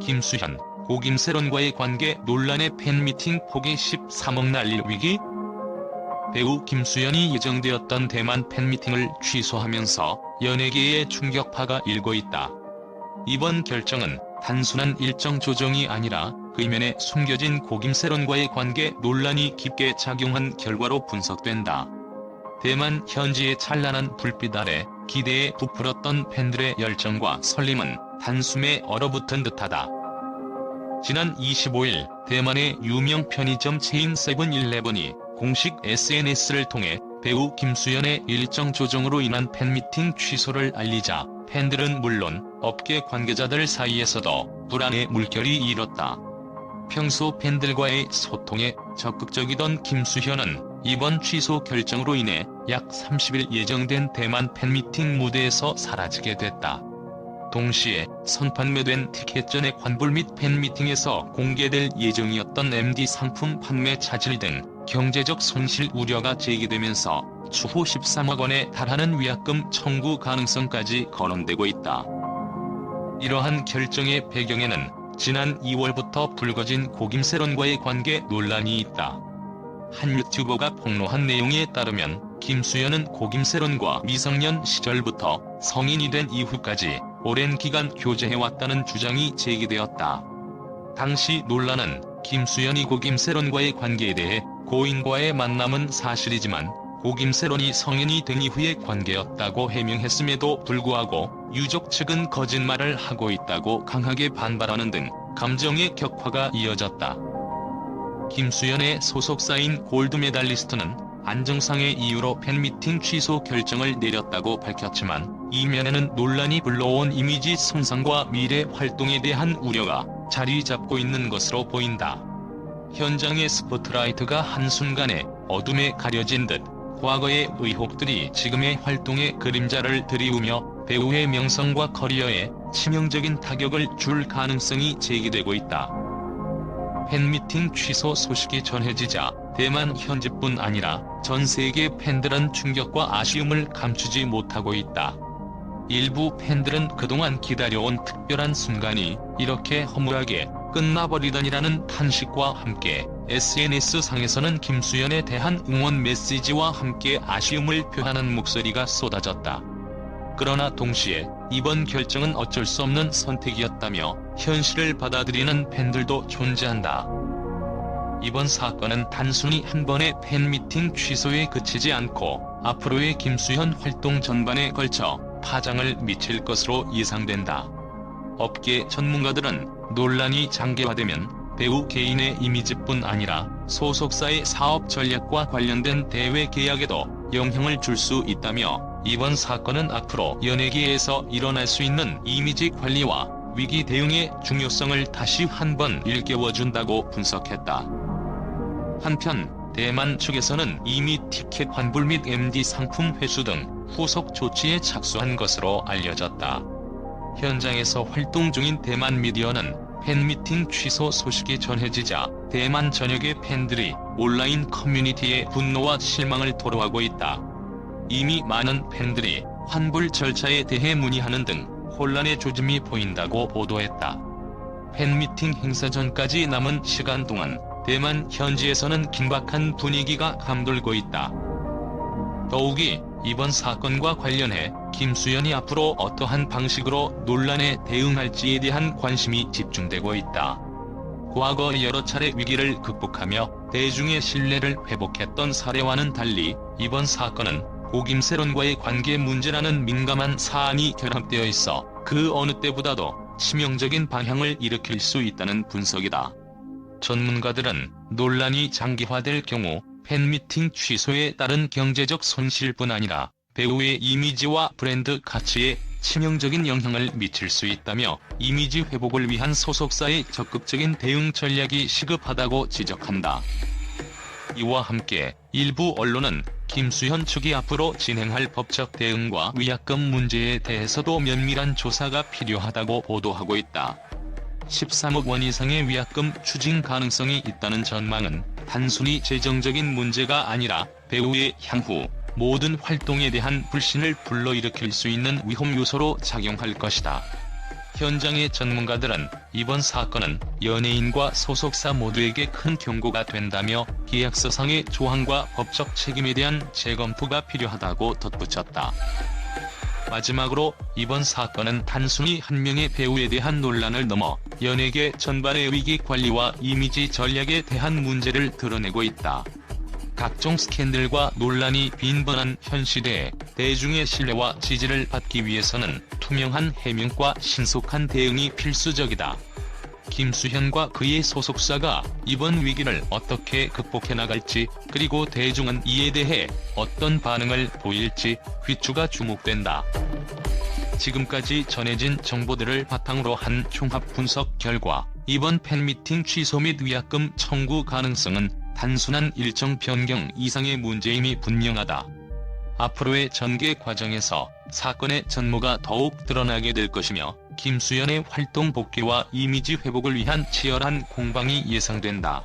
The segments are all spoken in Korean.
김수현, 고김세론과의 관계 논란의 팬미팅 포기 13억 날릴 위기? 배우 김수현이 예정되었던 대만 팬미팅을 취소하면서 연예계에 충격파가 일고 있다. 이번 결정은 단순한 일정 조정이 아니라 그 이면에 숨겨진 고김세론과의 관계 논란이 깊게 작용한 결과로 분석된다. 대만 현지의 찬란한 불빛 아래 기대에 부풀었던 팬들의 열정과 설렘은 단숨에 얼어붙은 듯하다. 지난 25일 대만의 유명 편의점 체인 세븐일레븐이 공식 SNS를 통해 배우 김수현의 일정 조정으로 인한 팬미팅 취소를 알리자 팬들은 물론 업계 관계자들 사이에서도 불안의 물결이 일었다. 평소 팬들과의 소통에 적극적이던 김수현은 이번 취소 결정으로 인해 약 30일 예정된 대만 팬미팅 무대에서 사라지게 됐다. 동시에 선판매된 티켓전의 환불 및 팬미팅에서 공개될 예정이었던 MD 상품 판매 차질 등 경제적 손실 우려가 제기되면서 추후 13억 원에 달하는 위약금 청구 가능성까지 거론되고 있다. 이러한 결정의 배경에는 지난 2월부터 불거진 고김세론과의 관계 논란이 있다. 한 유튜버가 폭로한 내용에 따르면 김수현은 고김세론과 미성년 시절부터 성인이 된 이후까지 오랜 기간 교제해왔다는 주장이 제기되었다. 당시 논란은 김수현이 고김세론과의 관계에 대해 고인과의 만남은 사실이지만 고김세론이 성인이 된 이후의 관계였다고 해명했음에도 불구하고 유족 측은 거짓말을 하고 있다고 강하게 반발하는 등 감정의 격화가 이어졌다. 김수현의 소속사인 골드메달리스트는 안정상의 이유로 팬미팅 취소 결정을 내렸다고 밝혔지만 이면에는 논란이 불러온 이미지 손상과 미래 활동에 대한 우려가 자리 잡고 있는 것으로 보인다. 현장의 스포트라이트가 한순간에 어둠에 가려진 듯 과거의 의혹들이 지금의 활동에 그림자를 들이우며 배우의 명성과 커리어에 치명적인 타격을 줄 가능성이 제기되고 있다. 팬미팅 취소 소식이 전해지자 대만 현지뿐 아니라 전 세계 팬들은 충격과 아쉬움을 감추지 못하고 있다. 일부 팬들은 그동안 기다려온 특별한 순간이 이렇게 허무하게 끝나버리다니라는 탄식과 함께 SNS상에서는 김수현에 대한 응원 메시지와 함께 아쉬움을 표하는 목소리가 쏟아졌다. 그러나 동시에 이번 결정은 어쩔 수 없는 선택이었다며 현실을 받아들이는 팬들도 존재한다. 이번 사건은 단순히 한 번의 팬미팅 취소에 그치지 않고 앞으로의 김수현 활동 전반에 걸쳐 파장을 미칠 것으로 예상된다. 업계 전문가들은 논란이 장기화되면 배우 개인의 이미지뿐 아니라 소속사의 사업 전략과 관련된 대외 계약에도 영향을 줄 수 있다며 이번 사건은 앞으로 연예계에서 일어날 수 있는 이미지 관리와 위기 대응의 중요성을 다시 한번 일깨워준다고 분석했다. 한편 대만 측에서는 이미 티켓 환불 및 MD 상품 회수 등 후속 조치에 착수한 것으로 알려졌다. 현장에서 활동 중인 대만 미디어는 팬미팅 취소 소식이 전해지자 대만 전역의 팬들이 온라인 커뮤니티에 분노와 실망을 토로하고 있다. 이미 많은 팬들이 환불 절차에 대해 문의하는 등 혼란의 조짐이 보인다고 보도했다. 팬미팅 행사 전까지 남은 시간 동안 대만 현지에서는 긴박한 분위기가 감돌고 있다. 더욱이 이번 사건과 관련해 김수현이 앞으로 어떠한 방식으로 논란에 대응할지에 대한 관심이 집중되고 있다. 과거 여러 차례 위기를 극복하며 대중의 신뢰를 회복했던 사례와는 달리 이번 사건은 고김세론과의 관계 문제라는 민감한 사안이 결합되어 있어 그 어느 때보다도 치명적인 방향을 일으킬 수 있다는 분석이다. 전문가들은 논란이 장기화될 경우 팬미팅 취소에 따른 경제적 손실뿐 아니라 배우의 이미지와 브랜드 가치에 치명적인 영향을 미칠 수 있다며 이미지 회복을 위한 소속사의 적극적인 대응 전략이 시급하다고 지적한다. 이와 함께 일부 언론은 김수현 측이 앞으로 진행할 법적 대응과 위약금 문제에 대해서도 면밀한 조사가 필요하다고 보도하고 있다. 13억 원 이상의 위약금 추징 가능성이 있다는 전망은 단순히 재정적인 문제가 아니라 배우의 향후 모든 활동에 대한 불신을 불러일으킬 수 있는 위험 요소로 작용할 것이다. 현장의 전문가들은 이번 사건은 연예인과 소속사 모두에게 큰 경고가 된다며 계약서상의 조항과 법적 책임에 대한 재검토가 필요하다고 덧붙였다. 마지막으로 이번 사건은 단순히 한 명의 배우에 대한 논란을 넘어 연예계 전반의 위기 관리와 이미지 전략에 대한 문제를 드러내고 있다. 각종 스캔들과 논란이 빈번한 현 시대에 대중의 신뢰와 지지를 받기 위해서는 투명한 해명과 신속한 대응이 필수적이다. 김수현과 그의 소속사가 이번 위기를 어떻게 극복해 나갈지 그리고 대중은 이에 대해 어떤 반응을 보일지 귀추가 주목된다. 지금까지 전해진 정보들을 바탕으로 한 종합 분석 결과 이번 팬미팅 취소 및 위약금 청구 가능성은 단순한 일정 변경 이상의 문제임이 분명하다. 앞으로의 전개 과정에서 사건의 전모가 더욱 드러나게 될 것이며 김수현의 활동 복귀와 이미지 회복을 위한 치열한 공방이 예상된다.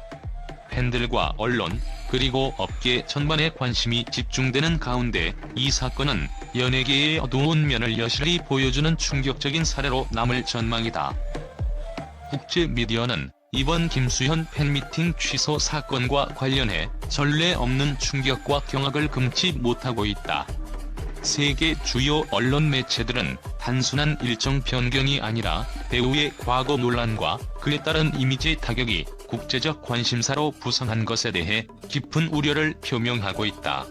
팬들과 언론, 그리고 업계 전반에 관심이 집중되는 가운데 이 사건은 연예계의 어두운 면을 여실히 보여주는 충격적인 사례로 남을 전망이다. 국제 미디어는 이번 김수현 팬미팅 취소 사건과 관련해 전례 없는 충격과 경악을 금치 못하고 있다. 세계 주요 언론 매체들은 단순한 일정 변경이 아니라 배우의 과거 논란과 그에 따른 이미지 타격이 국제적 관심사로 부상한 것에 대해 깊은 우려를 표명하고 있다.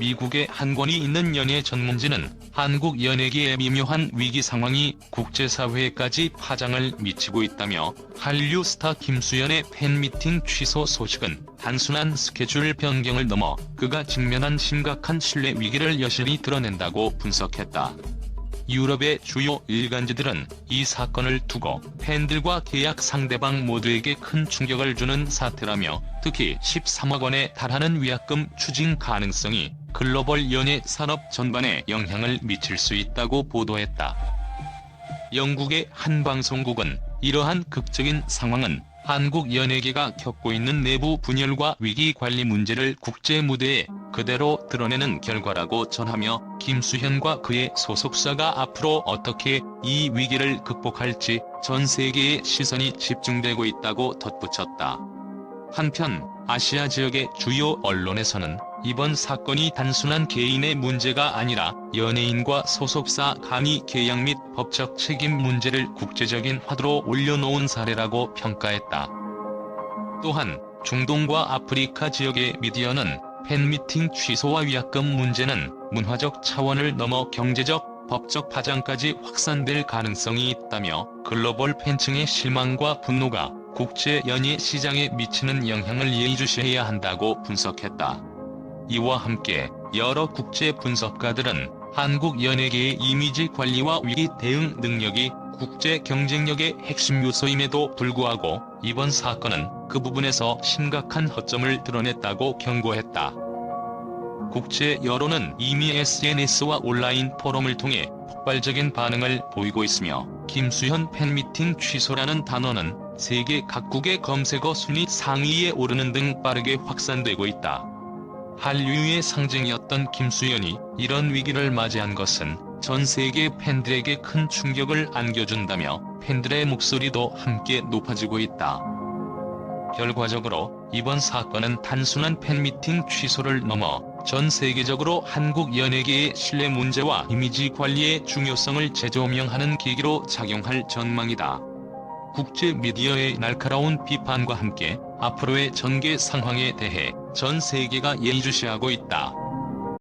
미국의 한 권이 있는 연예 전문지는 한국 연예계의 미묘한 위기 상황이 국제사회에까지 파장을 미치고 있다며 한류 스타 김수현의 팬미팅 취소 소식은 단순한 스케줄 변경을 넘어 그가 직면한 심각한 신뢰 위기를 여실히 드러낸다고 분석했다. 유럽의 주요 일간지들은 이 사건을 두고 팬들과 계약 상대방 모두에게 큰 충격을 주는 사태라며 특히 13억 원에 달하는 위약금 추징 가능성이 글로벌 연예 산업 전반에 영향을 미칠 수 있다고 보도했다. 영국의 한 방송국은 이러한 극적인 상황은 한국 연예계가 겪고 있는 내부 분열과 위기 관리 문제를 국제 무대에 그대로 드러내는 결과라고 전하며 김수현과 그의 소속사가 앞으로 어떻게 이 위기를 극복할지 전 세계의 시선이 집중되고 있다고 덧붙였다. 한편 아시아 지역의 주요 언론에서는 이번 사건이 단순한 개인의 문제가 아니라 연예인과 소속사 간이 계약 및 법적 책임 문제를 국제적인 화두로 올려놓은 사례라고 평가했다. 또한 중동과 아프리카 지역의 미디어는 팬미팅 취소와 위약금 문제는 문화적 차원을 넘어 경제적, 법적 파장까지 확산될 가능성이 있다며 글로벌 팬층의 실망과 분노가 국제 연예 시장에 미치는 영향을 예의주시해야 한다고 분석했다. 이와 함께 여러 국제 분석가들은 한국 연예계의 이미지 관리와 위기 대응 능력이 국제 경쟁력의 핵심 요소임에도 불구하고 이번 사건은 그 부분에서 심각한 허점을 드러냈다고 경고했다. 국제 여론은 이미 SNS와 온라인 포럼을 통해 폭발적인 반응을 보이고 있으며 김수현 팬미팅 취소라는 단어는 세계 각국의 검색어 순위 상위에 오르는 등 빠르게 확산되고 있다. 한류의 상징이었던 김수현이 이런 위기를 맞이한 것은 전 세계 팬들에게 큰 충격을 안겨준다며 팬들의 목소리도 함께 높아지고 있다. 결과적으로 이번 사건은 단순한 팬미팅 취소를 넘어 전 세계적으로 한국 연예계의 신뢰 문제와 이미지 관리의 중요성을 재조명하는 계기로 작용할 전망이다. 국제 미디어의 날카로운 비판과 함께 앞으로의 전개 상황에 대해 전 세계가 예의주시하고 있다.